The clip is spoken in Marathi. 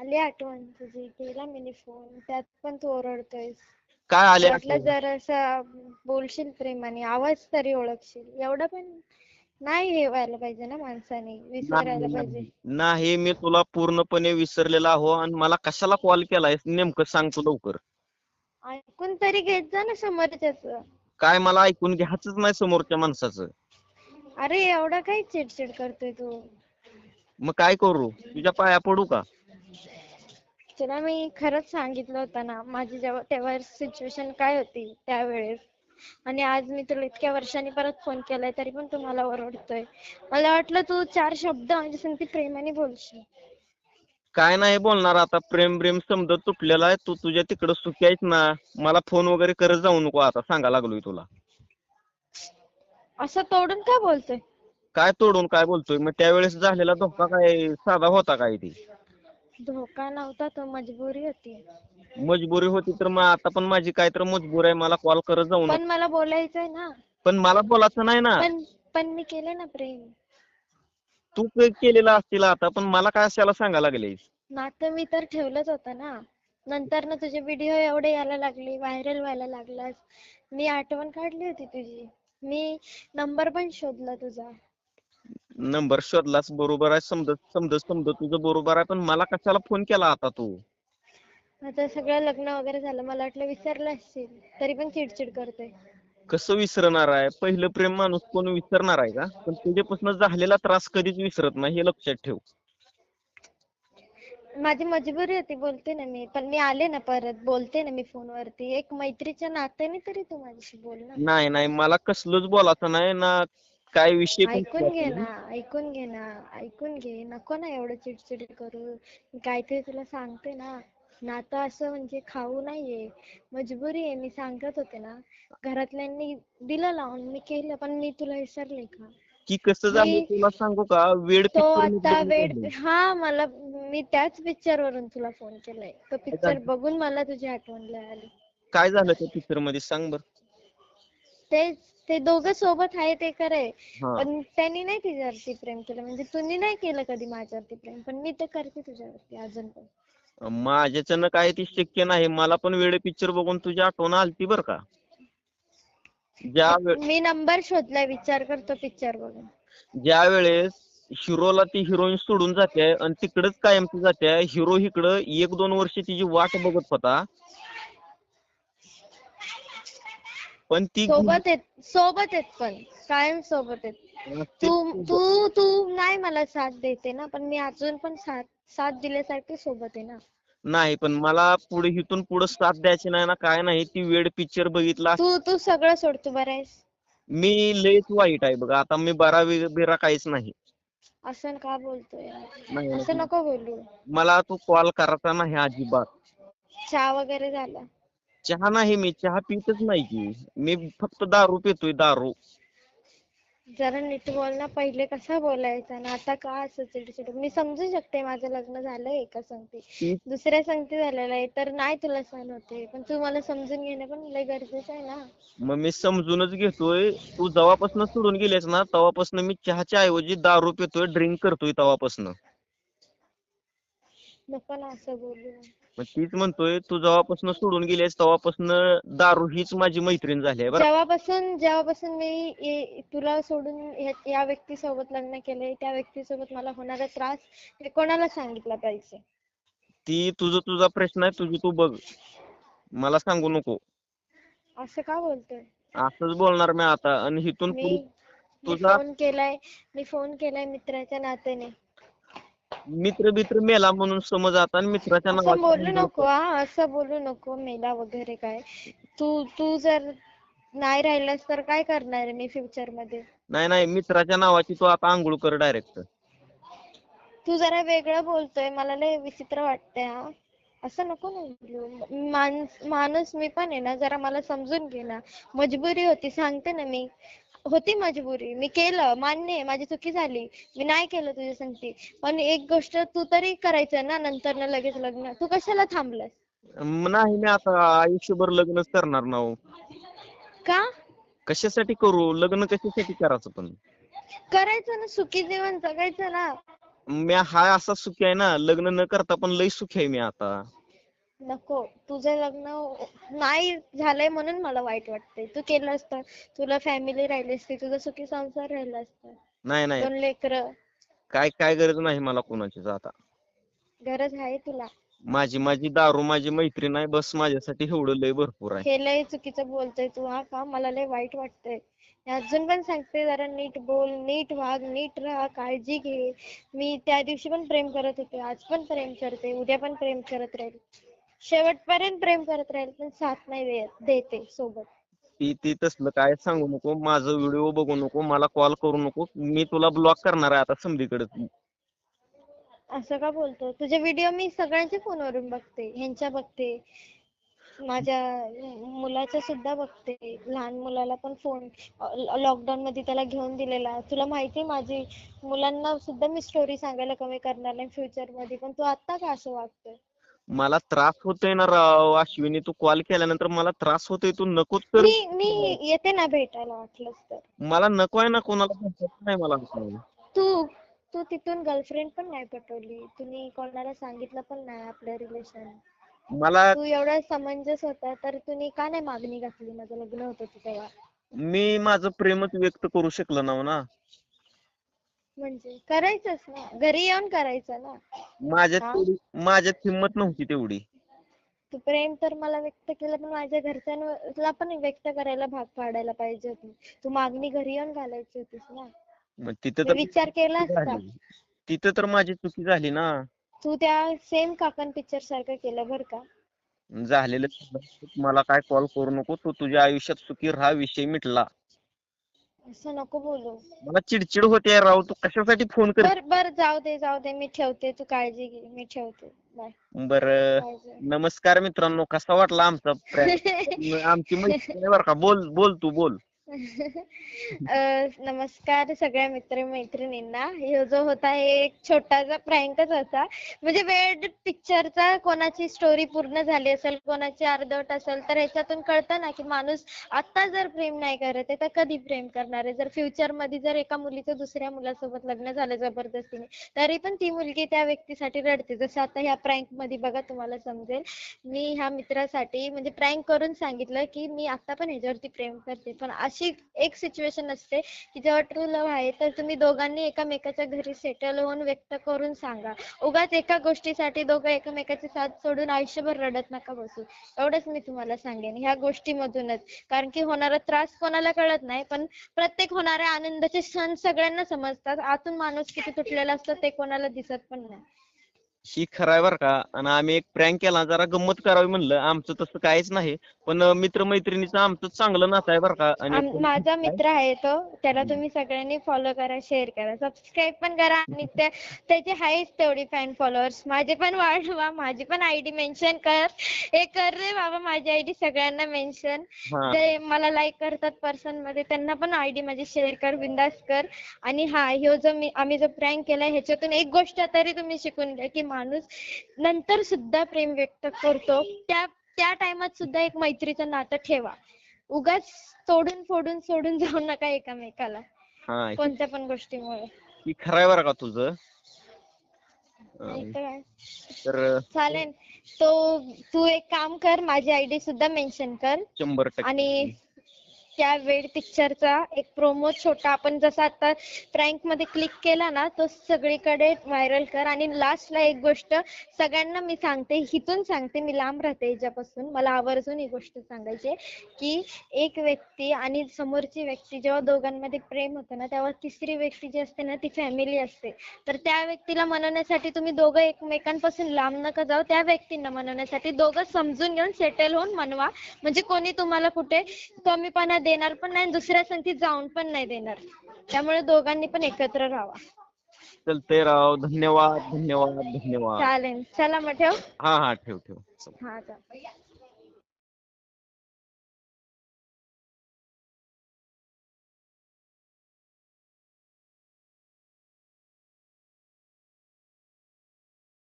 आली आठवण तुझी केला मी फोन त्यात पण तू ओरडतोयस. काय आले वाटलं आठवण? जर असं बोलशील प्रेमाने आवाज तरी ओळखशील. एवढं पण नाही हे व्हायला पाहिजे ना माणसाने विसरायला नाही, पाहिजे. नाही. नाही मी तुला पूर्णपणे विसरलेला आहो आणि मला कशाला कॉल केलाय नेमकं सांगतो लवकर. ऐकून तरी घेत जा ना समोरच्याच. काय मला ऐकून घ्यायचंच नाही समोरच्या माणसाचं. अरे एवढं काय चिडचिड करतोय तू? मग काय करू? तुझ्या पाया पडू का? तुला मी खरंच सांगितलं होतं ना माझी जेव्हा तेव्हा सिच्युएशन काय होती त्यावेळेस? आणि आज मी तुला इतक्या वर्षांनी परत फोन केलाय तरी पण तू मला ओरडतोय. मला वाटलं तू चार शब्द संगती प्रेमाने बोलशील. काय नाही बोलणार आता प्रेम ब्रेम समजा तुटलेला आहे. तू तुझ्या तिकडं सुखी आहेस ना? मला फोन वगैरे करत जाऊ नको आता सांगा लागलोय तुला. असं तोडून का बोलतोय? काय तोडून काय बोलतोय? मग त्यावेळेस झालेला धोका काय साधा होता काय ती? धोका नव्हता तो मजबुरी होती. मजबुरी होती तर मग आता पण माझी काय तर मजबुरी आहे मला कॉल करत जाऊ नको. पण मला बोलायचंय ना. पण मला बोलायचं नाही ना. पण पण मी केलं ना प्रेम. तू के- केलेलं असतील आता पण मला काय असायला सांगा लागले नातं मी तर ठेवलंच होतं ना. नंतर ना तुझे व्हिडिओ एवढे यायला लागले व्हायरल व्हायला लागलास. मी आठवण काढली होती तुझी. मी नंबर पण शोधला तुझा. नंबर शोधलास बरोबर आहे. समजत समजत समजत तुझं बरोबर आहे. पण मला कशाला फोन केला आता तू? आता सगळं लग्न वगैरे झालं. मला वाटलं विसरलं असशील. तरी पण चिडचिड करतोय. कसं विसरणार आहे? पहिलं प्रेम माणूस कोण विसरणार आहे का? पण तुझ्यापासून झालेला त्रास कधीच विसरत नाही हे लक्षात ठेव. माझी मजबुरी होती बोलते ना मी. पण मी आले ना परत. बोलते ना मी फोनवरती. एक मैत्रीच्या नात्याने तरी तू माझ्याशी बोल ना. नाही नाही. मला कसलंच बोलायचं नाही ना. काय विषय पण ऐकून घे ना? ऐकून घे ना ऐकून घे. नको ना एवढं चिडचिड करू. मी काहीतरी तुला सांगते ना. नातं असं म्हणजे खाऊ नाहीये. मजबुरी आहे. मी सांगत होते ना घरातल्यांनी दिलं लावून. मी केलं पण मी तुला विसरले का? की कसं झालं मी- तुला सांगू का? वेळ तो picture आता वेळ झालं. हा मला मी त्याच पिक्चर वरून तुला फोन केलाय. तो पिक्चर झालं? बघून मला तुझी आठवण लय आली. काय झालं त्या पिक्चरमध्ये? सांग बर. ते ते दोघं सोबत आहे ते खरंय. हा. पण त्यांनी नाही तिच्यावरती प्रेम केलं. म्हणजे तुम्ही नाही केलं कधी माझ्यावरती प्रेम पण मी ते करते तुझ्यावरती अजून पण माझ्याच्यानं काय ती शक्य नाही. मला पण वेळ पिक्चर बघून तुझी आठवण आलती बर का. ज्या वे- मी नंबर शोधलाय विचार करतो पिक्चर बघून. ज्या वेळेस हिरोला ती हिरोईन सोडून जाते आणि तिकडच कायमची जाते हिरो इकडं एक दोन वर्ष तिची वाट बघत होता. पण ती सोबत आहेत सोबत आहेत पण कायम सोबत आहेत. तू तू तू नाही मला साथ देते ना पण मी अजून पण साथ साथ दिल्यासारखी सोबत आहे ना. नाही पण मला पुढे इथून पुढे साथ द्यायची नाही ना काय नाही ती वेळ पिक्चर बघितला. तू तू सगळं सोड तू बरा आहेस. मी लयच वाईट आहे बघा आता मी बरा बिरा काहीच नाही. असं का बोलतोय असं. नको बोलू. मला तू कॉल करायचा नाही अजिबात. चहा वगैरे झाला? चहा नाही मी चहा पितच नाही की. मी फक्त दारू पितोय दारू. जरा नीट बोल ना पहिले कसा बोलायचा ना आता का असं चिडचिड? मी समजू शकते माझं लग्न झालंय एका संगती. दुसऱ्या संगती झालेलं आहे तर नाही तुला सहन होते. पण तू मला समजून घेणं पण लय गरजेचं आहे ना. मग मी समजूनच घेतोय. तू जेव्हापासून सोडून गेलेस ना तेव्हापासून मी चहाच्या ऐवजी दारू पितोय ड्रिंक करतोय तेव्हापासून. नको ना असं बोलू मग. तीच म्हणतोय तू जेव्हापासून सोडून गेलेस तेव्हापासून दारू हीच माझी मैत्रीण झाली आहे बरं. जेव्हापासून जेव्हापासून मी ये- तुला सोडून ह्या- या व्यक्तीसोबत लग्न केलंय त्या व्यक्तीसोबत मला होणारा त्रास हे कोणाला सांगितला पाहिजे? ती तुझं तुझा प्रश्न आहे तुझी तू बघ. मला सांगू नको. असं का बोलतोय? असंच बोलणार मी आता आणि इथून मी पुढे मी तुझा- फोन केलाय मी फोन केलाय मित्राच्या नात्याने. मित्र बित्र मेला म्हणून समज आता आणि मित्राच्या असं बोलू नावाचं नको हा असं बोलू नको मेला वगैरे काय. तू तू जर नाही राहिलास तर काय करणार आहे मी फ्युचरमध्ये? नाही नाही मित्राच्या नावाची तू आता आंघोळ कर डायरेक्ट तू जरा वेगळं बोलतोय मला लय विचित्र वाटतंय हा. असं नको ना बोलू. माणूस माणूस मी पण आहे ना जरा मला समजून घे ना. मजबुरी होती सांगते ना मी. होती मजबुरी मी केलं मान्य आहे माझी चुकी झाली. मी नाही केलं तुझ्या संगती पण एक गोष्ट तू तरी करायचं ना नंतर ना लगेच लग्न. तू कशाला थांबलास? नाही मी आता आयुष्यभर लग्नच करणार ना हो. का? कशासाठी करू? लग्न कशासाठी करायचं पण? करायचं ना सुखी जीवन जगायचं ना. मी हा असा सुखी आहे ना लग्न न करता पण लय सुखी आहे मी आता. नको तुझं लग्न नाही झालंय म्हणून मला वाईट वाटतंय. तू केलं असतं तुला फॅमिली राहिली असती तुझा सुखी संसार राहिला असता. नाही नाही. दोन लेकरं. काय काय गरज नाही मला कोणाचीच आता. गरज आहे तुला. माझी माझी दारू माझी मैत्रीण आहे बस माझ्यासाठी एवढं लय भरपूर आहे. हे लय चुकीचं बोलतोय तू हा का? मला लय वाईट वाटतंय. मी अजून पण सांगते जरा नीट बोल नीट वाग नीट राहा काळजी घे. मी त्या दिवशी पण प्रेम करत होते आज पण प्रेम करते उद्या पण प्रेम करत राहील. शेवटपर्यंत प्रेम करत राहील पण साथ नाही देत देते सोबत. ती ती तसलं काय सांगू नको माझं व्हिडिओ बघू नको मला कॉल करू नको मी तुला ब्लॉक करणार आहे आता समधीकडे असं का बोलतो? तुझे व्हिडिओ मी सगळ्यांच्या फोनवरून बघते ह्यांच्या बघते माझ्या मुलाच्या सुद्धा बघते लहान मुलाला पण फोन लॉकडाऊन मध्ये त्याला घेऊन दिलेला. तुला माहिती माझी मुलांना सुद्धा मी स्टोरी सांगायला कमी करणार नाही फ्युचरमध्ये पण तू आता का असं वागतोय? मला त्रास होतोय ना राव अश्विनी तू कॉल केल्यानंतर मला त्रास होतोय तू नकोच तर मी मी येते ना भेटायला वाटलंच तर. मला नको आहे ना कोणाला भेटायचं नाही मला असं. तू तू तिथून गर्लफ्रेंड पण नाही पटवली. तुम्ही कोणाला सांगितलं पण नाही आपलं रिलेशन मला तू एवढा समंजस होता तर तुम्ही का नाही मागणी घातली? माझं लग्न होत होतं तेव्हा मी माझं प्रेमच व्यक्त करू शकलो ना. म्हणजे करायचंच ना. घरी येऊन करायचं ना. माझ्यात हा? तेवढी माझ्यात हिंमत नव्हती तेवढी. तू प्रेम तर मला व्यक्त केलं पण माझ्या घरच्यांना पण व्यक्त करायला भाग पाडायला पाहिजे होती. तू मागणी घरी येऊन घालायची होतीस ना. मग तिथं तर विचार केलास का? झाली. तिथं तर माझी चुकी झाली ना. तू त्या सेम काकण पिक्चर सारखं केलं बर का? झालेलं झालं. मला काय कॉल करू नको. तू तुझ्या आयुष्यात सुखी राहा विषय मिटला. असं नको बोलू. मला चिडचिड होते राव. तू कशासाठी फोन कर बर बर जाऊ दे जाऊ दे. मी ठेवते. तू काळजी घे. मी ठेवते. बाय बर. नमस्कार मित्रांनो. कसा वाटला आमचा prank? आमची मैत्रीण आहे बरं का. बोल बोल तू बोल. नमस्कार सगळ्या मित्र मैत्रिणींना हे जो होता हे एक छोटासा प्रँकच होता म्हणजे वेळ पिक्चरचा कोणाची स्टोरी पूर्ण झाली असेल कोणाची अर्धवट असेल तर ह्याच्यातून कळतं ना की माणूस आता जर प्रेम नाही करत आहे तर कधी प्रेम करणार आहे? जर फ्युचरमध्ये जर एका मुलीचं दुसऱ्या मुलासोबत लग्न झालं जबरदस्तीने तरी पण ती मुलगी त्या व्यक्तीसाठी रडते. जसं आता ह्या प्रँकमध्ये बघा तुम्हाला समजेल. मी ह्या मित्रासाठी म्हणजे प्रँक करून सांगितलं की मी आता पण ह्याच्यावरती प्रेम करते. पण अशी एक सिच्युएशन असते की जेव्हा ट्रू लव्ह आहे तर तुम्ही दोघांनी एकामेकाच्या घरी सेटल होऊन व्यक्त करून सांगा. उगाच एका गोष्टीसाठी दोघं एकामेकाची साथ सोडून आयुष्यभर रडत नका बसू. एवढंच मी तुम्हाला सांगेन ह्या गोष्टीमधूनच. कारण की होणारा त्रास कोणाला कळत नाही पण प्रत्येक होणाऱ्या आनंदाचे क्षण सगळ्यांना समजतात. आतून माणूस किती तुटलेला असतो ते कोणाला दिसत पण नाही. ही खरं आहे बरं का. आणि आम्ही एक प्रँक केला जरा गंमत करावी म्हणलं. आमचं तसं काहीच नाही. पण मित्र मैत्रिणीचं आमचं चांगलं नातं आहे बरं का. आम- आणि माझा मित्र आहे तो. त्याला तुम्ही सगळ्यांनी फॉलो करा शेअर करा. सबस्क्राईब पण करा. आणि त्या त्याचे आहेच तेवढी फॅन फॉलोअर्स माझे पण वाढवा माझी पण आयडी मेन्शन कर. हे कर रे बाबा माझी आयडी सगळ्यांना मेन्शन हा. जे मला लाईक करतात पर्सनमध्ये त्यांना पण आयडी माझी शेअर कर बिंदास कर. आणि हा ह्यो जो मी आम्ही जो प्रँक केलाय ह्याच्यातून एक गोष्ट तरी तुम्ही शिकून घ्या की माणूस नंतर सुद्धा प्रेम व्यक्त करतो. त्या त्या टाइमात सुद्धा एक मैत्रीचं नातं ठेवा. उगाच तोडून फोडून सोडून जाऊ नका एकामेकाला. हा कोणत्या पण गोष्टीमुळे. ही खरं आहे बरं का तुझं? अं, काय. तर चालेल. तो तू एक काम कर माझी आयडी सुद्धा मेन्शन कर. शंभर टक्के. आणि त्या वेड पिक्चरचा एक प्रोमो छोटा आपण जसा आता प्रँकमध्ये क्लिक केला ना तो सगळीकडे व्हायरल कर. आणि लास्टला एक गोष्ट सगळ्यांना मी सांगते हिथून सांगते मी लांब राहते याच्यापासून मला आवर्जून ही गोष्ट सांगायची की एक व्यक्ती आणि समोरची व्यक्ती जेव्हा दोघांमध्ये प्रेम होतं ना तेव्हा तिसरी व्यक्ती जी असते ना ती फॅमिली असते. तर त्या व्यक्तीला मनवण्यासाठी तुम्ही दोघं एकमेकांपासून लांब नका जाऊ. त्या व्यक्तींना मनवण्यासाठी दोघं समजून घेऊन सेटल होऊन मनवा. म्हणजे कोणी तुम्हाला कुठे कमीपणा देणार पण नाही दुसऱ्या संगतीत जाऊन पण नाही देणार. त्यामुळे दोघांनी पण एकत्र राहावा. चलतंय राव. धन्यवाद धन्यवाद धन्यवाद. चालेल. चला मग ठेव. हा हा ठेव ठेव. हा चालेल